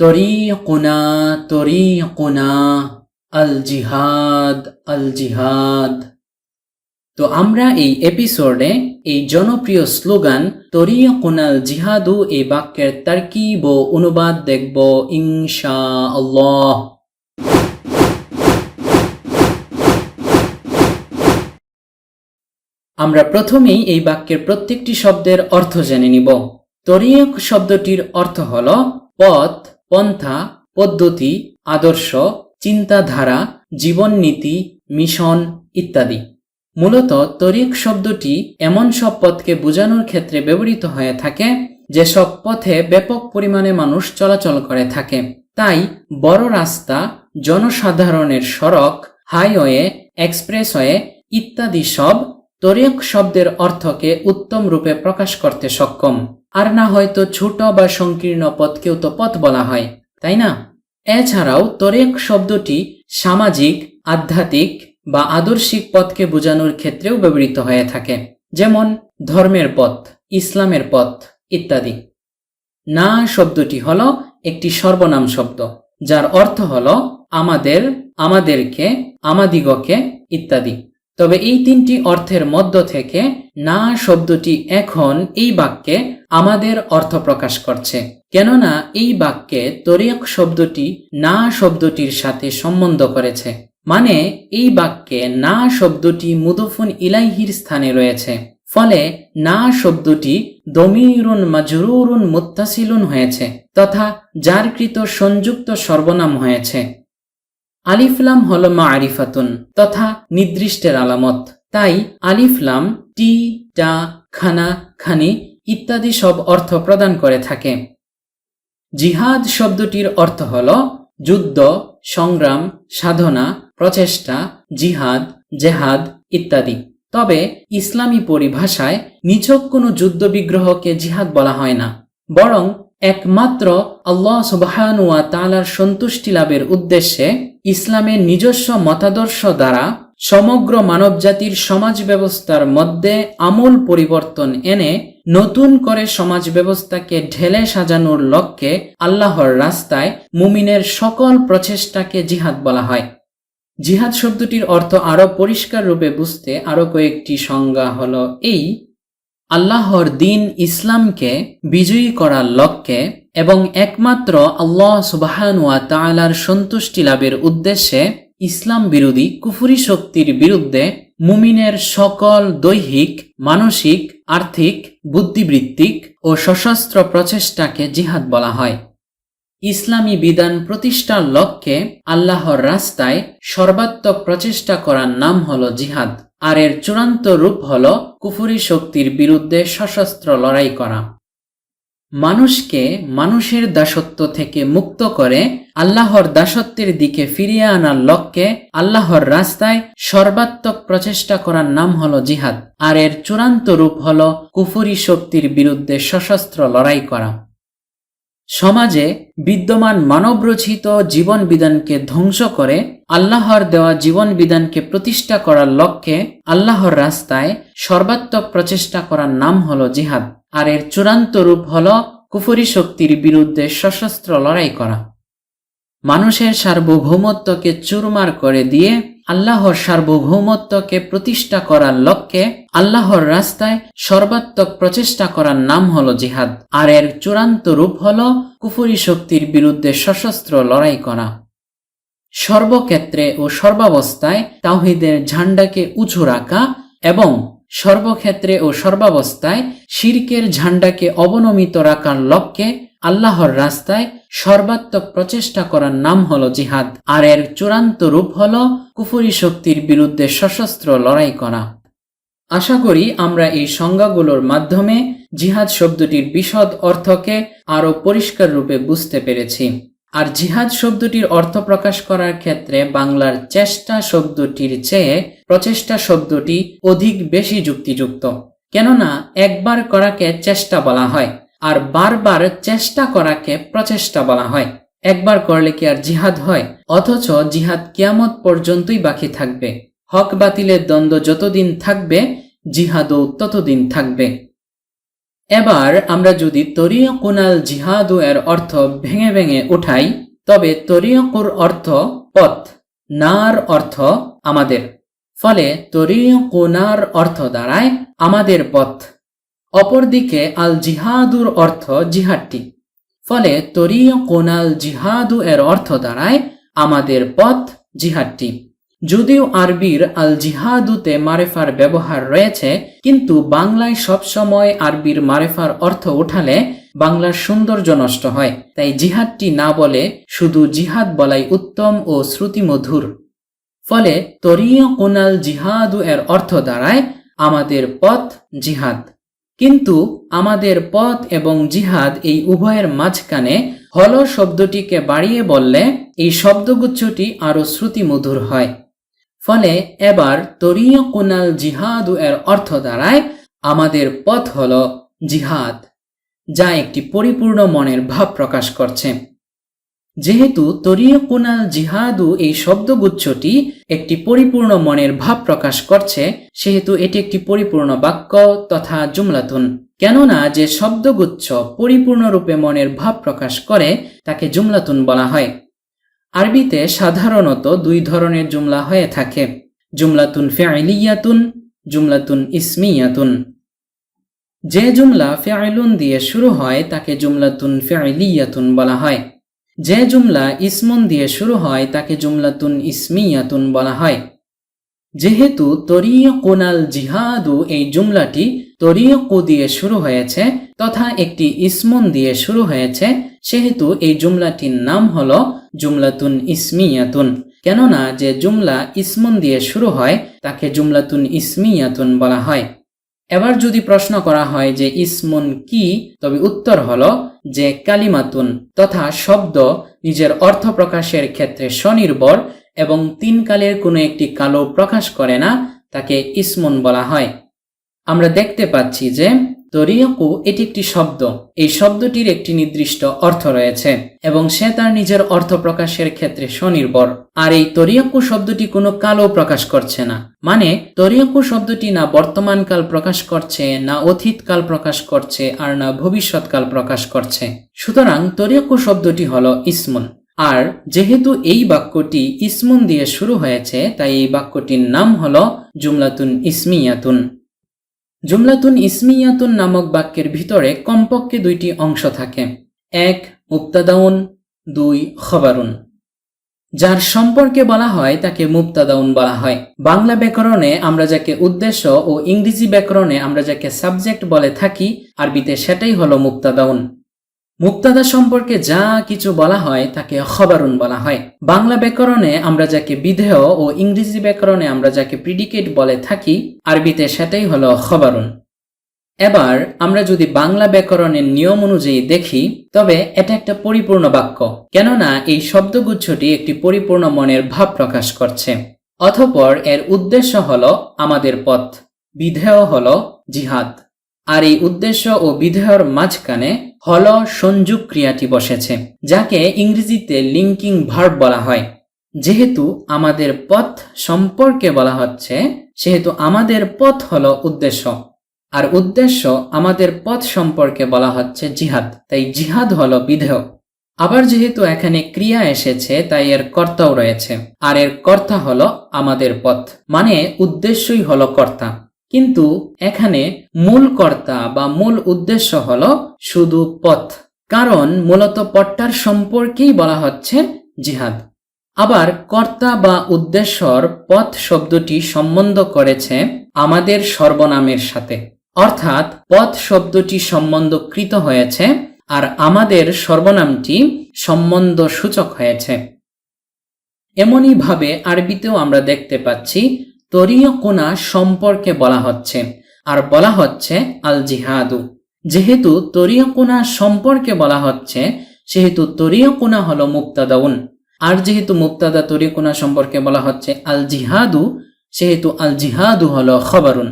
তরিকুনা তরিকুনা আল জিহাদ তো আমরা এই এপিসোডে এই জনপ্রিয় স্লোগান তরিকুনাল জিহাদু এই বাক্যের তার্কিব ও অনুবাদ দেখব ইনশা আল্লাহ আমরা প্রথমেই এই বাক্যের প্রত্যেকটি শব্দের অর্থ জেনে নিব। তরিয়ক শব্দটির অর্থ হল পথ পন্থা, পদ্ধতি, আদর্শ, চিন্তাধারা, জীবননীতি, মিশন ইত্যাদি। মূলত তরিক শব্দটি এমন সব পথকে বোঝানোর ক্ষেত্রে ব্যবহৃত হয়ে থাকে, যেসব পথে ব্যাপক পরিমাণে মানুষ চলাচল করে থাকে। তাই বড় রাস্তা, জনসাধারণের সড়ক, হাইওয়ে, এক্সপ্রেসওয়ে ইত্যাদি সব তরিক শব্দের অর্থকে উত্তম রূপে প্রকাশ করতে সক্ষম। আর না হয়তো ছোট বা সংকীর্ণ পথকেও তো পথ বলা হয়, তাই না? এছাড়াও তরেক শব্দটি সামাজিক, আধ্যাত্মিক বা আদর্শিক পথকে বোঝানোর ক্ষেত্রেও ব্যবহৃত হয়ে থাকে, যেমন ধর্মের পথ, ইসলামের পথ ইত্যাদি। না শব্দটি হল একটি সর্বনাম শব্দ, যার অর্থ হল আমাদের, আমাদেরকে, আমাদিগকে ইত্যাদি। তবে এই তিনটি অর্থের মধ্য থেকে না শব্দটি এখন এই বাক্যে আমাদের অর্থ প্রকাশ করছে। কেননা এই বাক্যে তরিয়ক শব্দটি না শব্দটির সাথে সম্বন্ধ করেছে। মানে এই বাক্যে না শব্দটি মুদফুন ইলাইহির স্থানে রয়েছে। ফলে না শব্দটি দমিরুন মাজরুরুন মুত্তাসিলুন হয়েছে তথা যারকৃত সংযুক্ত সর্বনাম হয়েছে। আলিফলাম হল মা আরিফাতুন তথা নির্দিষ্টের আলামত। তাই আলিফলাম টি, টা, খানা, খানি ইত্যাদি সব অর্থ প্রদান করে থাকে। জিহাদ শব্দটির অর্থ হল যুদ্ধ, সংগ্রাম, সাধনা, প্রচেষ্টা, জিহাদ, জেহাদ ইত্যাদি। তবে ইসলামী পরিভাষায় নিছক কোনো যুদ্ধ বিগ্রহকে জিহাদ বলা হয় না। বরং একমাত্র আল্লাহ সুবাহানুয়া তালার সন্তুষ্টি লাভের উদ্দেশ্যে ইসলামের নিজস্ব মতাদর্শ দ্বারা সমগ্র মানবজাতির সমাজ ব্যবস্থার মধ্যে আমূল পরিবর্তন এনে নতুন করে সমাজ ব্যবস্থাকে ঢেলে সাজানোর লক্ষ্যে আল্লাহর রাস্তায় মুমিনের সকল প্রচেষ্টাকে জিহাদ বলা হয়। জিহাদ শব্দটির অর্থ আরও পরিষ্কার রূপে বুঝতে আরও কয়েকটি সংজ্ঞা হল এই, আল্লাহর দিন ইসলামকে বিজয়ী করার লক্ষ্যে এবং একমাত্র আল্লাহ সুবাহানুয়া তালার সন্তুষ্টি লাভের উদ্দেশ্যে ইসলাম বিরোধী কুফুরি শক্তির বিরুদ্ধে মুমিনের সকল দৈহিক, মানসিক, আর্থিক, বুদ্ধিবৃত্তিক ও সশস্ত্র প্রচেষ্টাকে জিহাদ বলা হয়। ইসলামী বিধান প্রতিষ্ঠার লক্ষ্যে আল্লাহর রাস্তায় সর্বাত্মক প্রচেষ্টা করার নাম হল জিহাদ, আর এর চূড়ান্ত রূপ হল কুফুরি শক্তির বিরুদ্ধে সশস্ত্র লড়াই করা। মানুষকে মানুষের দাসত্ব থেকে মুক্ত করে আল্লাহর দাসত্বের দিকে ফিরিয়ে আনার লক্ষ্যে আল্লাহর রাস্তায় সর্বাত্মক প্রচেষ্টা করার নাম হল জিহাদ। আর এর চূড়ান্ত রূপ হল কুফুরি শক্তির বিরুদ্ধে সশস্ত্র লড়াই করা। সমাজে বিদ্যমান মানবরচিত জীবন বিধানকে ধ্বংস করে আল্লাহর দেওয়া জীবন বিধানকে প্রতিষ্ঠা করার লক্ষ্যে আল্লাহর রাস্তায় সর্বাত্মক প্রচেষ্টা করার নাম হল জিহাদ। আর এর চূড়ান্ত রূপ হল কুফরি শক্তির বিরুদ্ধে সশস্ত্র লড়াই করা। মানুষের সার্বভৌমত্বকে চুরমার করে দিয়ে আল্লাহর সার্বভৌমত্বকে প্রতিষ্ঠা করার লক্ষ্যে আল্লাহর রাস্তায় সর্বাত্মক প্রচেষ্টা করার নাম হল জিহাদ। আর এর চূড়ান্ত রূপ হল কুফুরি শক্তির বিরুদ্ধে সশস্ত্র লড়াই করা। সর্বক্ষেত্রে ও সর্বাবস্থায় তাওহিদের ঝান্ডাকে উঁচু রাখা এবং সর্বক্ষেত্রে ও সর্বাবস্থায় শিরকের ঝান্ডাকে অবনমিত রাখার লক্ষ্যে আল্লাহর রাস্তায় সর্বাত্মক প্রচেষ্টা করার নাম হল জিহাদ। আর এর চূড়ান্ত রূপ হল কুফুরি শক্তির বিরুদ্ধে সশস্ত্র লড়াই করা। আশা করি আমরা এই সংজ্ঞাগুলোর মাধ্যমে জিহাদ শব্দটির বিশদ অর্থকে আরও পরিষ্কার রূপে বুঝতে পেরেছি। আর জিহাদ শব্দটির অর্থ প্রকাশ করার ক্ষেত্রে বাংলার চেষ্টা শব্দটির চেয়ে প্রচেষ্টা শব্দটি অধিক বেশি যুক্তিযুক্ত। কেননা একবার করাকে চেষ্টা বলা হয়, আর বারবার চেষ্টা করাকে প্রচেষ্টা বলা হয়। একবার করলে কি আর জিহাদ হয়? অথচ জিহাদ কিয়ামত পর্যন্তই বাকি থাকবে। হক বাতিলের দ্বন্দ্ব যতদিন থাকবে, জিহাদও ততদিন থাকবে। এবার আমরা যদি তরিয়কুনাল জিহাদু এর অর্থ ভেঙে ভেঙে উঠাই, তবে তরিয়কুর অর্থ পথ, নার অর্থ আমাদের। ফলে তরিয়কুনার অর্থ দাঁড়ায় আমাদের পথ। অপরদিকে আল জিহাদুর অর্থ জিহাদটি। ফলে তরিয়কুনাল জিহাদু এর অর্থ দাঁড়ায় আমাদের পথ জিহাদটি। যদিও আরবির আল জিহাদুতে মারেফার ব্যবহার রয়েছে, কিন্তু বাংলায় সবসময় আরবির মারেফার অর্থ উঠালে বাংলার সৌন্দর্য নষ্ট হয়। তাই জিহাদটি না বলে শুধু জিহাদ বলাই উত্তম ও শ্রুতিমধুর। ফলে তরিয় কোনাল জিহাদু এর অর্থ দাঁড়ায় আমাদের পথ জিহাদ। কিন্তু আমাদের পথ এবং জিহাদ এই উভয়ের মাঝখানে হল শব্দটিকে বাড়িয়ে বললে এই শব্দগুচ্ছটি আরও শ্রুতিমধুর হয়। ফলে এবার তরিয় কোনাল জিহাদু এর অর্থ দ্বারায় আমাদের পথ হল জিহাদ, যা একটি পরিপূর্ণ মনের ভাব প্রকাশ করছে। যেহেতু তরিয় কোনাল জিহাদু এই শব্দগুচ্ছটি একটি পরিপূর্ণ মনের ভাব প্রকাশ করছে, সেহেতু এটি একটি পরিপূর্ণ বাক্য তথা জুমলাতুন। কেননা যে শব্দগুচ্ছ পরিপূর্ণরূপে মনের ভাব প্রকাশ করে, তাকে জুমলাতুন বলা হয়। আরবিতে সাধারণত দুই ধরনের জুমলা হয়ে থাকে। জুমলাতুন ফেআলিয়াতুন, জুমলাতুন ইসমিয়াতুন। যে জুমলা ফেআলুন দিয়ে শুরু হয়, তাকে জুমলাতুন ফেআলিয়াতুন বলা হয়। যে জুমলা ইসমুন দিয়ে শুরু হয়, তাকে জুমলাতুন ইসমিয়াতুন বলা হয়। যেহেতু তরিয় কোনাল জিহাদু এই জুমলাটি তরিয় কু দিয়ে শুরু হয়েছে তথা একটি ইসমুন দিয়ে শুরু হয়েছে, সেহেতু এই জুমলাটির নাম হল জুমলাতুন ইসমিয়াতুন। কেননা যে জুমলা ইসমুন দিয়ে শুরু হয়, তাকে জুমলাতুন ইসমিয়াতুন বলা হয়। এবার যদি প্রশ্ন করা হয় যে ইসমুন কি, তবে উত্তর হল যে কালিমাতুন, তথা শব্দ নিজের অর্থ প্রকাশের ক্ষেত্রে স্বনির্ভর এবং তিন কালের কোনো একটি কালো প্রকাশ করে না, তাকে ইসমুন বলা হয়। আমরা দেখতে পাচ্ছি যে তরিয়কু এটি একটি শব্দ। এই শব্দটির একটি নির্দিষ্ট অর্থ রয়েছে এবং সে তার নিজের অর্থ প্রকাশের ক্ষেত্রে স্বনির্ভর। আর এই তরিয়কু শব্দটি কোনো কালও প্রকাশ করছে না। মানে তরিয়কু শব্দটি না বর্তমানকাল প্রকাশ করছে, না অতীতকাল প্রকাশ করছে, আর না ভবিষ্যৎকাল প্রকাশ করছে। সুতরাং তরিয়কু শব্দটি হল ইসমুন। আর যেহেতু এই বাক্যটি ইসমুন দিয়ে শুরু হয়েছে, তাই এই বাক্যটির নাম হল জুমলাতুন ইসমিয়াতুন। জুমলাতুন ইসমিয়াতুন নামক বাক্যের ভিতরে কমপক্ষে দুইটি অংশ থাকে। এক মুক্তাদাউন দুই, খবরুন। যার সম্পর্কে বলা হয়, তাকে মুক্তাদাউন বলা হয়। বাংলা ব্যাকরণে আমরা যাকে উদ্দেশ্য ও ইংরেজি ব্যাকরণে আমরা যাকে সাবজেক্ট বলে থাকি, আরবিতে সেটাই হলো মুক্তাদাউন মুক্তাদা সম্পর্কে যা কিছু বলা হয়, তাকে খবরুন বলা হয়। বাংলা ব্যাকরণে আমরা যাকে বিধেয় ও ইংরেজি ব্যাকরণে আমরা যাকে প্রিডিকেট বলে থাকি, আরবিতে সেটাই হলো খবরুন। এবার আমরা যদি বাংলা ব্যাকরণের নিয়ম অনুযায়ী দেখি, তবে এটা একটা পরিপূর্ণ বাক্য, কেননা এই শব্দগুচ্ছটি একটি পরিপূর্ণ মনের ভাব প্রকাশ করছে। অথপর এর উদ্দেশ্য হল আমাদের পথ, বিধেয় হল জিহাদ। আর এই উদ্দেশ্য ও বিধেয়র মাঝখানে হল সংযোগ ক্রিয়াটি বসেছে, যাকে ইংরেজিতে লিঙ্কিং ভার্ব বলা হয়। যেহেতু আমাদের পথ সম্পর্কে বলা হচ্ছে, সেহেতু আমাদের পথ হল উদ্দেশ্য। আর উদ্দেশ্য আমাদের পথ সম্পর্কে বলা হচ্ছে জিহাদ, তাই জিহাদ হল বিধেয়। আবার যেহেতু এখানে ক্রিয়া এসেছে, তাই এর কর্তাও রয়েছে। আর এর কর্তা হল আমাদের পথ মানে উদ্দেশ্যই হল কর্তা। কিন্তু এখানে মূল কর্তা বা মূল উদ্দেশ্য হল শুধু পথ, কারণ মূলত পট্টার সম্পর্কেই বলা হচ্ছে জিহাদ। আবার কর্তা বা উদ্দেশ্যর পথ শব্দটি সম্বন্ধ করেছে আমাদের সর্বনামের সাথে। অর্থাৎ পথ শব্দটি সম্বন্ধকৃত হয়েছে আর আমাদের সর্বনামটি সম্বন্ধ সূচক হয়েছে এমনইভাবে আরবিতেও আমরা দেখতে পাচ্ছি তরীয় কোনা সম্পর্কে বলা হচ্ছে, আর বলা হচ্ছে আল জিহাদু যেহেতু তরীয় কোনা সম্পর্কে বলা হচ্ছে, সেহেতু তরীয় কোনা হল মুক্তাদাউন আর যেহেতু মুক্তাদা তরীয় কোনা সম্পর্কে বলা হচ্ছে আল জিহাদু সেহেতু আল জিহাদু হল খবরুন।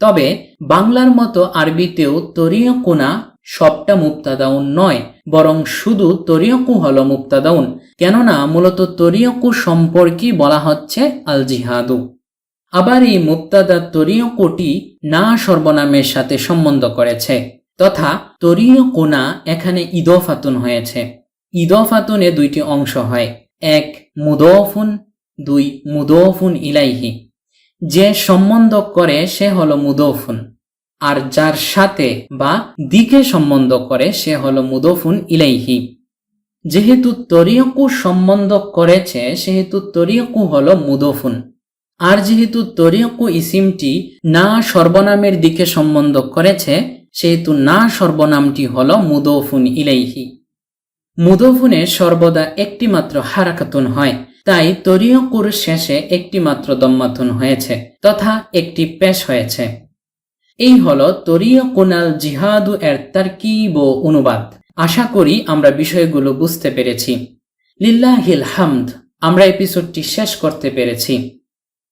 তবে বাংলার মতো আরবিতেও তরীয় কোনা সবটা মুক্তাদাউন নয়, বরং শুধু তরিয়কু হল মুক্তাদাউন কেননা মূলত তরিয়কু সম্পর্কেই বলা হচ্ছে আল জিহাদু আবার এই মুক্তাদা তরীয় কোটি না সর্বনামের সাথে সম্বন্ধ করেছে, তথা তরীয় কোনা এখানে ইদফাতুন হয়েছে। ইদফাতুনে দুইটি অংশ হয়, এক মুদফুন, দুই মুদফুন ইলাইহি। যে সম্বন্ধ করে সে হল মুদফুন, আর যার সাথে বা দিকে সম্বন্ধ করে সে হল মুদফুন ইলাইহি। যেহেতু তরিয়কু সম্বন্ধ করেছে, সেহেতু তরিয়কু হল মুদফুন। আর যেহেতু তরিয়কু ইসিমটি না সর্বনামের দিকে সম্বন্ধ করেছে, সেহেতু না সর্বনামটি হল মুদফুন ইলাইহি। মুদফুনে সর্বদা একটি মাত্র হারাকাতুন হয়, তাই তরিয়কুর শেষে একটি মাত্র দম্মাতুন হয়েছে, তথা একটি পেশ হয়েছে। এই হল তরিয় জিহাদু এর তারকিব ও অনুবাদ। আশা করি আমরা বিষয়গুলো বুঝতে পেরেছি। লিল্লাহিল হামদ, আমরা এপিসোডটি শেষ করতে পেরেছি।